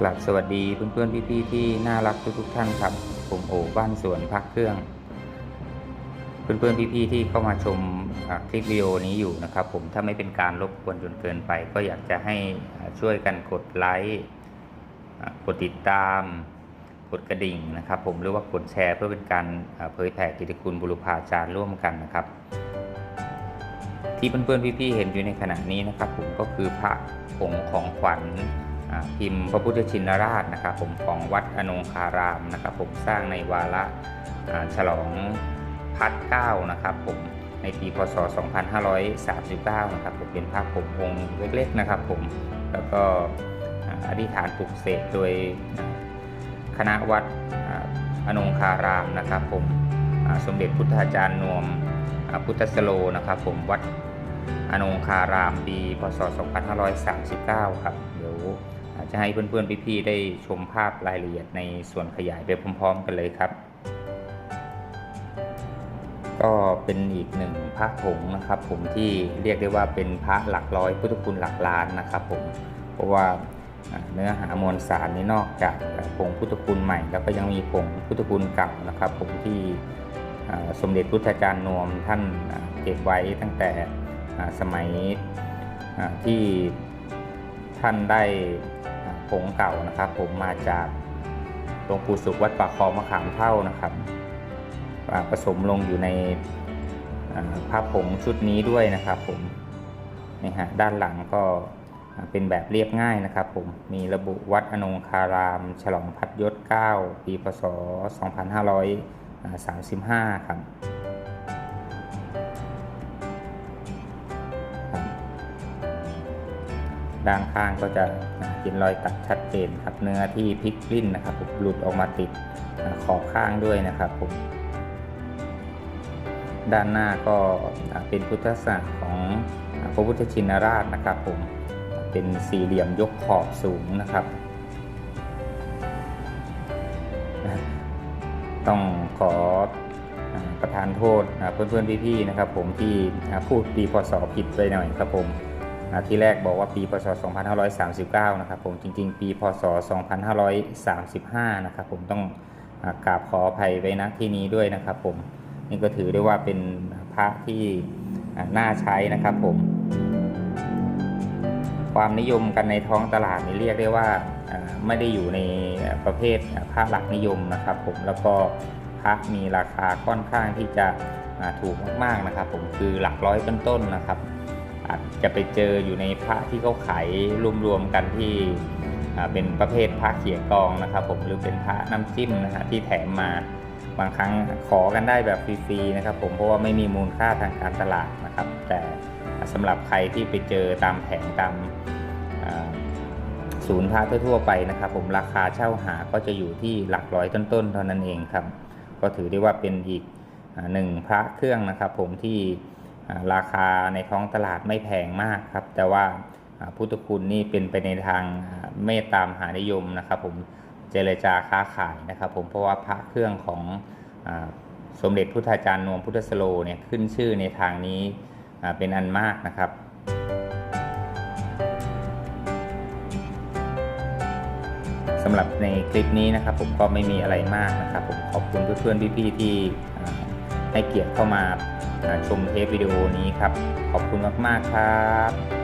กลับสวัสดีเพื่อนๆพี่ๆที่น่ารักทุกๆท่านครับ ผมโอบ้านสวนพักเครื่อง เพื่อนๆพี่ๆที่เข้ามาชมคลิปวิดีโอนี้อยู่นะครับ ผมถ้าไม่เป็นการรบกวนจนเกินไป ก็อยากจะให้ช่วยกันกดไลค์กดติดตามกดกระดิ่งนะครับ ผมหรือว่ากดแชร์เพื่อเป็นการเผยแผ่กิตติคุณบุรุพาจารย์ร่วมกันนะครับ ที่เพื่อนๆพี่ๆเห็นอยู่ในขณะนี้นะครับ ผมก็คือพระผงของขวัญ พิมพ์พระพุทธชินราชนะครับผมของวัดอนงคารามนะครับผมสร้างในวาระฉลองพัดเก้านะครับผมในปีพศ 2539 นะครับผมเป็นพระผงองค์เล็กๆนะครับผมแล้วก็อธิษฐานปลุกเสกโดยคณะวัดอนงคารามนะครับผมสมเด็จพุทธาจารย์นวมพุทธสโลนะครับผมวัดอนงคารามปีพศ 2539 ครับ เดี๋ยว จะให้เพื่อนๆพี่ๆได้ชมภาพรายละเอียดในส่วนขยายไปพร้อม ๆ กันเลยครับ ก็เป็นอีกหนึ่งพระผงนะครับ ผมที่เรียกได้ว่าเป็นพระหลักร้อยพุทธคุณหลักล้านนะครับ ผมเพราะว่าเนื้อหามวลสารนี้นอกจากผงพุทธคุณใหม่ แล้วก็ยังมีผงพุทธคุณเก่านะครับ ผมที่สมเด็จพุทธาจารย์นวมท่านเก็บไว้ตั้งแต่สมัยที่ท่านได้ งเก่านะครับ ผมมาจากหลวงปู่สุขวัดปากคลองมะขามเท่านะครับอ่าผสมลงอยู่ในผ้าผงชุดนี้ด้วยนะครับ ผมนี่ฮะด้านหลังก็เป็นแบบเรียบง่ายนะครับ ผมมีระบุวัดอนงคาราม ฉลองพัดยศ 9 ปีพศ 2500สามสิบห้าครับ ด้านข้างก็จะเห็นรอยตัดชัดเจนครับเนื้อที่พลิกลิ้นนะครับหลุดออกมาติดขอบข้างด้วยนะครับผมด้านหน้าก็เป็นพุทธศาสนาของพระพุทธชินราชนะครับผมเป็นสี่เหลี่ยมยกขอบสูงนะครับ ต้องขอประทานโทษเพื่อนๆพี่ๆนะครับ ผมที่พูดปีพศผิดไปหน่อยครับผม ที่แรกบอกว่าปีพศ 2539 นะครับผมจริง ๆ ปีพศ 2535 นะครับผมต้องอกราบขออภัยไว้ณที่นี้ด้วยนะครับผมนี่ก็ถือได้ว่าเป็นพระที่น่าใช้นะครับผม ความนิยมกันในท้องตลาดนี่เรียกได้ว่าไม่ได้อยู่ในประเภทพระหลักนิยมนะครับผมแล้วก็พระมีราคาค่อนข้างที่จะถูกมากๆนะครับผมคือหลักร้อยต้นๆนะครับ อาจจะไปเจออยู่ในพระที่เขาขายรวมๆกันที่เป็นประเภทพระเขียกองนะครับผมหรือเป็นพระน้ำจิ้มนะฮะที่แถมมาบางครั้งขอกันได้แบบฟรีๆนะครับผมเพราะว่าไม่มีมูลค่าทางการตลาดนะครับ แต่สำหรับใครที่ไปเจอตามแผงตามศูนย์พระทั่วๆไปนะครับ ผมราคาเช่าหาก็จะอยู่ที่หลักร้อยต้นๆเท่านั้นเองครับ ก็ถือได้ว่าเป็นอีกหนึ่งพระเครื่องนะครับ ผมที่ ราคาในท้องตลาดไม่แพงมากครับ แต่ว่าพุทธคุณนี่เป็นไปในทางเมตตามหานิยมนะครับ ผมเจรจาค้าขายนะครับ ผมเพราะว่าพระเครื่องของอสมเด็จพุทธาจารย์นวมพุทธสโลเนี่ยขึ้นชื่อในทางนี้เป็นอันมากนะครับสำหรับในคลิปนี้นะครับผมก็ไม่มีอะไรมากนะครับ ผมขอบคุณเพื่อนๆพี่ๆที่ให้เกียรติเข้ามา ชมเทปวิดีโอนี้ครับ ขอบคุณมาก ๆ ครับ